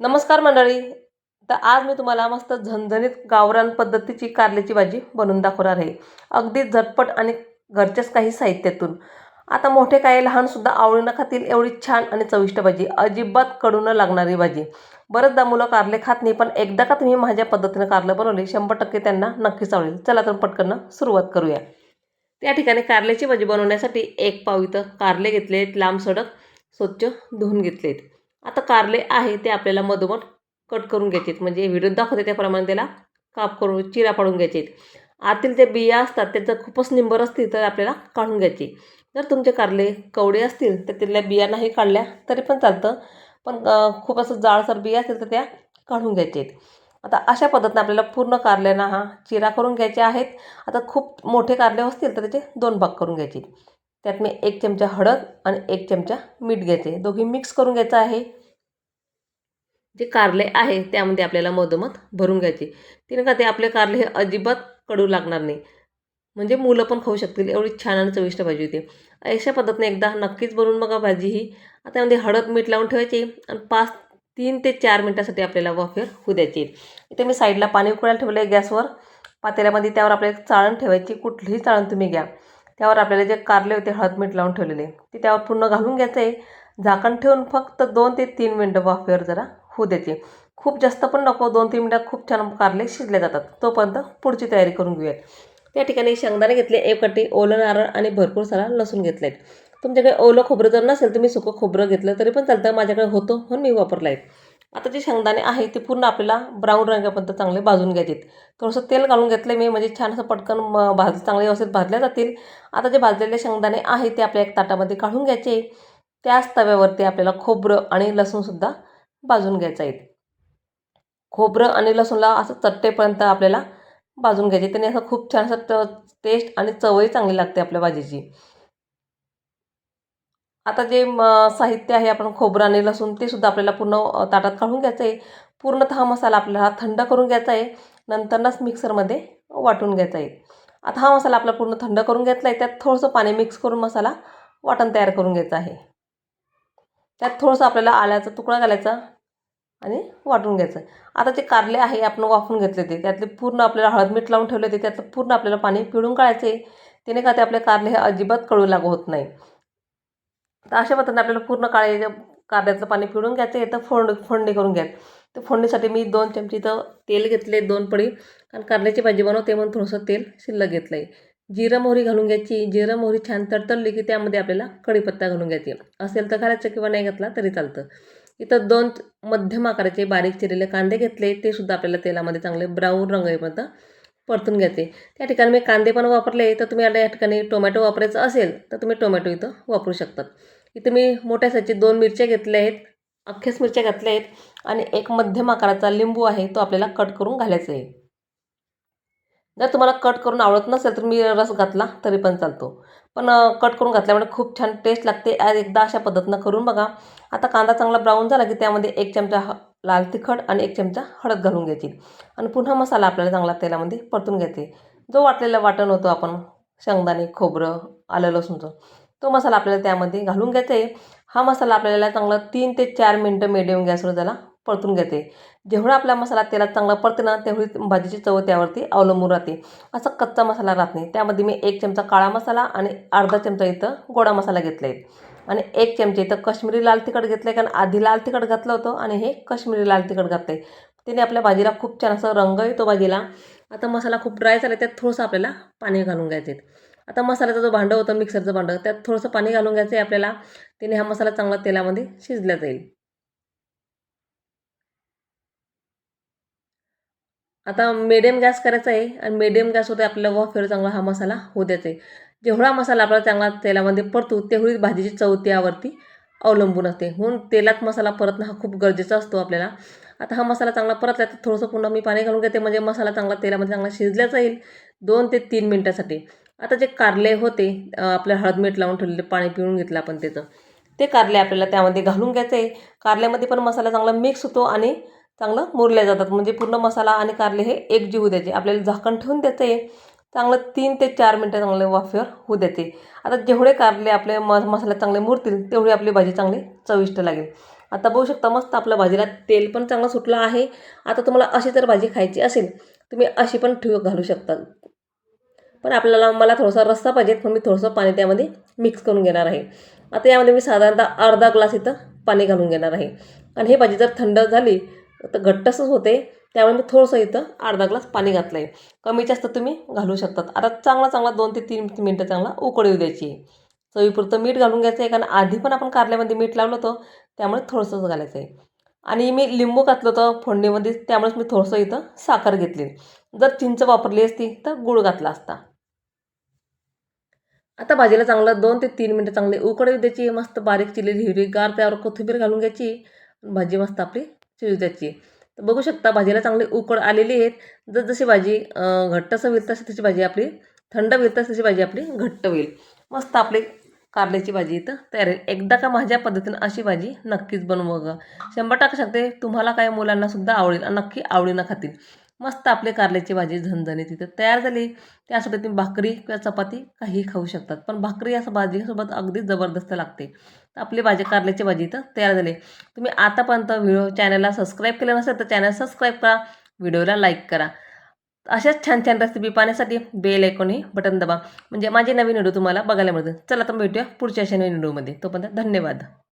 नमस्कार मंडळी. तर आज मी तुम्हाला मस्त झणझणीत गावरान पद्धतीची कारल्याची भाजी बनवून दाखवणार आहे. अगदी झटपट आणि घरच्याच काही साहित्यातून. आता मोठे काय लहानसुद्धा आवडीनं खातील एवढी छान आणि चविष्ट भाजी. अजिबात कडू न लागणारी भाजी. बरेचदा मुलं कारले खात नाही पण एकदा का तुम्ही माझ्या पद्धतीनं कारलं बनवली शंभर टक्के त्यांना नक्कीच आवडेल चला तर पटकन सुरुवात करूया. त्या ठिकाणी कारल्याची भाजी बनवण्यासाठी एक पाव इथं कारले घेतले आहेत लांब सडक स्वच्छ धुवून घेतलेत. आता कारले आहे ते आपल्याला मधोमध कट करून घ्यायचे म्हणजे व्हिडिओ दाखवते त्याप्रमाणे त्याला काप करून चिरा पाडून घ्यायचे आहेत आतील जे बिया असतात त्याचं खूपच निंबर असतील तर आपल्याला काढून घ्यायचे. जर तुमचे कारले कवडे असतील तर त्यातल्या बिया नाही काढल्या तरी पण चालतं. पण खूप असं जाडसर बिया असतील तर त्या काढून घ्यायचे आहेत आता अशा पद्धतीनं आपल्याला पूर्ण कारल्यानं हा चिरा करून घ्यायचे आहेत. आता खूप मोठे कारले असतील तर त्याचे दोन भाग करून घ्यायचे. त्यात मी एक चमचा हळद आणि एक चमचा मीठ घ्यायचे. दोघी मिक्स करून घ्यायचं आहे. जे कारले आहे त्यामध्ये आपल्याला मधोमध भरून घ्यायचे. तिने का ते आपले कारले हे अजिबात कडू लागणार नाही. म्हणजे मुलं पण खाऊ शकतील एवढी छान आणि चविष्ट भाजी होती. अशा पद्धतीने एकदा नक्कीच बनवून बघा भाजी ही आता त्यामध्ये हळद मीठ लावून ठेवायची आणि पाच तीन ते चार मिनटासाठी आपल्याला वाफेर होऊ द्यायची. इथे मी साईडला पाणी उकळायला ठेवलं आहे गॅसवर. पातेल्यामध्ये त्यावर आपल्याला चाळण ठेवायची कुठलीही चाळण तुम्ही घ्या. त्यावर आपल्याला जे कारले होते हळद मीठ लावून ठेवलेले ते त्यावर पूर्ण घालून घ्यायचं आहे झाकण ठेवून फक्त दोन ते तीन मिनटं वाफेवर जरा होऊ द्यायचे खूप जास्त पण नको दोन तीन मिनटात खूप छान कारले शिजले जातात. तोपर्यंत पुढची तयारी करून घेऊयात. त्या ठिकाणी शेंगदाणे घेतले एक कट्टी ओलं नारळ आणि भरपूर सारा लसूण घेतले आहेत तुमच्याकडे ओलं खोबरं जर नसेल तुम्ही सुकं खोबरं घेतलं तरी पण चालतं माझ्याकडे होतं म्हणून मी वापरलं आहे आता जे शेंगदाणे आहे ते पूर्ण आपल्याला ब्राऊन रंगापर्यंत चांगले भाजून घ्यायचे आहेत थोडंसं तेल घालून घेतलं मी म्हणजे छान असं पटकन भाज चांगले व्यवस्थित भाजल्या जातील. आता जे भाजलेले शेंगदाणे आहे ते आपल्या एक ताटामध्ये काढून घ्यायचे. त्याच तव्यावरती आपल्याला खोबरं आणि लसूणसुद्धा भाजून घ्यायचं आहे. खोबरं आणि लसूणला असं चट्टेपर्यंत आपल्याला भाजून घ्यायचे. त्याने असं खूप छान असं टेस्ट आणि चवही चांगली लागते आपल्या भाजीची. आता जे म साहित्य आहे आपण खोबरं आणि लसूण ते सुद्धा आपल्याला पूर्ण ताटात काढून घ्यायचं आहे. पूर्णतः हा मसाला आपल्याला थंड करून घ्यायचा आहे. नंतरनंच मिक्सरमध्ये वाटून घ्यायचा आहे. आता हा मसाला आपला पूर्ण थंड करून घेतला आहे त्यात थोडंसं पाणी मिक्स करून मसाला वाटण तयार करून घ्यायचं आहे. त्यात थोडंसं आपल्याला आल्याचा तुकडा घालायचा आणि वाटून घ्यायचं. आता जे कारले आहे आपण वाफून घेतले ते त्यातले पूर्ण आपल्याला हळद मीठ लावून ठेवले ते त्यातलं पूर्ण आपल्याला पाणी पिळून काढायचे. आहे त्याने का ते आपले कारले हे अजिबात कळू लागू होत नाही. तर अशा पद्धतीने आपल्याला पूर्ण काळे कारल्याचं पाणी पिळून घ्यायचं आहे तर फोड फोडणी करून घ्या. तर फोडणीसाठी मी दोन चमचे इथं तेल घेतले दोन पडी कारण कारल्याची भाजी बनवते म्हणून थोडंसं तेल शिल्लक घेतलं आहे जिरं मोहरी घालून घ्यायची. जिरं मोहरी छान तडतडली की त्यामध्ये आपल्याला कढीपत्ता घालून घ्यायची. असेल तर घालायचं किंवा नाही घातला तरी चालतं. इथं दोन मध्यम आकाराचे बारीक चिरलेले कांदे घेतले ते सुद्धा आपल्याला तेलामध्ये चांगले ब्राऊन रंग येईपर्यंत परतून घ्यायचे. त्या ठिकाणी मी कांदे पण वापरले. तर तुम्ही आता या ठिकाणी टोमॅटो वापरायचं असेल तर तुम्ही टोमॅटो इथं वापरू शकतात. इथं मी मोठ्या साईजचे दोन मिरच्या घेतल्या आहेत अख्ख्याच मिरच्या घातल्या आहेत आणि एक मध्यम आकाराचा लिंबू आहे तो आपल्याला कट करून घालायचा आहे. जर तुम्हाला कट करून आवडत नसेल तर मी रस घातला तरी पण चालतो. पण कट करून घातल्यामुळे खूप छान टेस्ट लागते. आज एकदा अशा पद्धतीनं करून बघा. आता कांदा चांगला ब्राऊन झाला की त्यामध्ये एक चमचा ह लाल तिखट आणि एक चमचा हळद घालून घ्यायची. आणि पुन्हा मसाला आपल्याला चांगला तेलामध्ये परतून घ्यायचे. जो वाटलेला वाटण होतो आपण शेंगदाणे खोबरं आलं लसूणचं तो मसाला आपल्याला त्यामध्ये घालून घ्यायचा आहे. हा मसाला आपल्याला चांगला तीन ते चार मिनटं मिडियम गॅसवर त्याला परतून घेते. जेवढा आपला मसाला तेलात चांगला परते ना तेवढी भाजीची चव त्यावरती अवलंबून राहते. असा कच्चा मसाला राहत नाही. त्यामध्ये मी एक चमचा काळा मसाला आणि अर्धा चमचा इथं गोडा मसाला घेतला आहे. आणि एक चमचे इथं कश्मीरी लाल तिखट घेतलं आहे कारण आधी लाल तिखट घातलं होतं आणि हे कश्मीरी लाल तिखट घातलं आहे त्याने आपल्या भाजीला खूप छान असं रंग येतो भाजीला. आता मसाला खूप ड्राय झाला त्यात थोडंसं आपल्याला पाणी घालून घ्यायचं आहे आता मसाल्याचा जो भांडं होतं मिक्सरचं भांडं त्यात थोडंसं पाणी घालून घ्यायचं आहे आपल्याला. त्याने हा मसाला चांगला तेलामध्ये शिजला जाईल. आता मिडियम गॅस करायचा आहे आणि मिडियम गॅसवरती आपल्याला वाफेवर चांगला हा मसाला होऊ द्यायचा आहे. जेवढा मसाला आपल्याला चांगला तेलामध्ये पडतो तेवढीच भाजीची चव त्यावरती अवलंबून असते. म्हणून तेलात मसाला परतणं हा खूप गरजेचा असतो आपल्याला. आता हा मसाला चांगला परतला तर थोडंसं पुन्हा मी पाणी घालून घेते. म्हणजे मसाला चांगला तेलामध्ये चांगला शिजला जाईल दोन ते तीन मिनटासाठी. आता जे कारले होते आपल्या हळद मीठ लावून ठेवलेले पाणी पिळून घेतलं आपण त्याचं. ते कारले आपल्याला त्यामध्ये घालून घ्यायचं आहे. कारल्यामध्ये पण मसाला चांगला मिक्स होतो आणि चांगलं मुरल्या जातात. म्हणजे पूर्ण मसाला आणि कारले हे एकजीव होऊ द्यायचे. आपल्याला झाकण ठेवून द्यायचं आहे. चांगलं तीन ते चार मिनटं चांगले वाफेवर होऊ द्यायचे. आता जेवढे कारले आपले म मसाला चांगले मुरतील तेवढी आपली भाजी चांगली चविष्ट लागेल. आता बघू शकता मस्त आपल्या भाजीला तेल पण चांगलं सुटलं आहे. आता तुम्हाला अशी जर भाजी खायची असेल तुम्ही अशी पण ठेव घालू शकता. पण आपल्याला मला थोडासा रस्सा पाहिजे पण मी थोडंसं पाणी त्यामध्ये मिक्स करून घेणार आहे. आता यामध्ये मी साधारणतः अर्धा ग्लास इथं पाणी घालून घेणार आहे. आणि हे भाजी जर थंड झाली तर घट्टसच होते त्यामुळे मी थोडंसं इथं अर्धा ग्लास पाणी घातलं आहे कमी जास्त तुम्ही घालू शकतात. आता चांगला चांगला दोन ते तीन मिनटं चांगला उकळी येऊ द्यायची. चवीपुरतं मीठ घालून घ्यायचं आहे कारण आधी पण आपण कारल्यामध्ये मीठ लावलं होतं त्यामुळे थोडंसंच घालायचं आहे आणि मी लिंबू घातलं होतं फोडणीमध्ये त्यामुळेच मी थोडंसं इथं साखर घेतली. जर चिंच वापरली असती तर गूळ घातला असता. आता भाजीला चांगलं दोन ते तीन मिनटं चांगले उकळी द्यायची. मस्त बारीक चिरलेली हिरवी गार त्यावर कोथिंबीर घालून घ्यायची. भाजी मस्त आपली शिजू द्यायची. तर बघू शकता भाजीला चांगली उकळ आलेली आहेत जर जशी भाजी घट्ट असं होईल तशी तशी भाजी आपली थंड होईल तशी तशी भाजी आपली घट्ट होईल. मस्त आपली कारल्याची भाजी इथं तयार आहे. एकदा का माझ्या पद्धतीनं अशी भाजी नक्कीच बनवू बघा. शंभर टाकू शकते तुम्हाला काय मुलांनासुद्धा आवडेल नक्की आवडीनं खातील. मस्त आपले कारल्याची भाजी झणझणी तिथं तयार झाली. त्यासोबत तुम्ही भाकरी किंवा चपाती काही खाऊ शकतात. पण भाकरी असं भाजीसोबत अगदी जबरदस्त लागते. तर आपली भाजी कारल्याची भाजी इथं तयार झाली. तुम्ही आतापर्यंत व्हिडिओ चॅनलला सबस्क्राईब केलं नसेल तर चॅनल सबस्क्राईब करा. व्हिडिओला लाईक करा. अशाच छान छान रेसिपी पाहण्यासाठी बेल ऐकून बटन दबा. म्हणजे माझे नवीन व्हिडिओ तुम्हाला बघायला मिळतील. चला तर भेटूया पुढच्या अशा नवीन व्हिडिओमध्ये. तोपर्यंत धन्यवाद.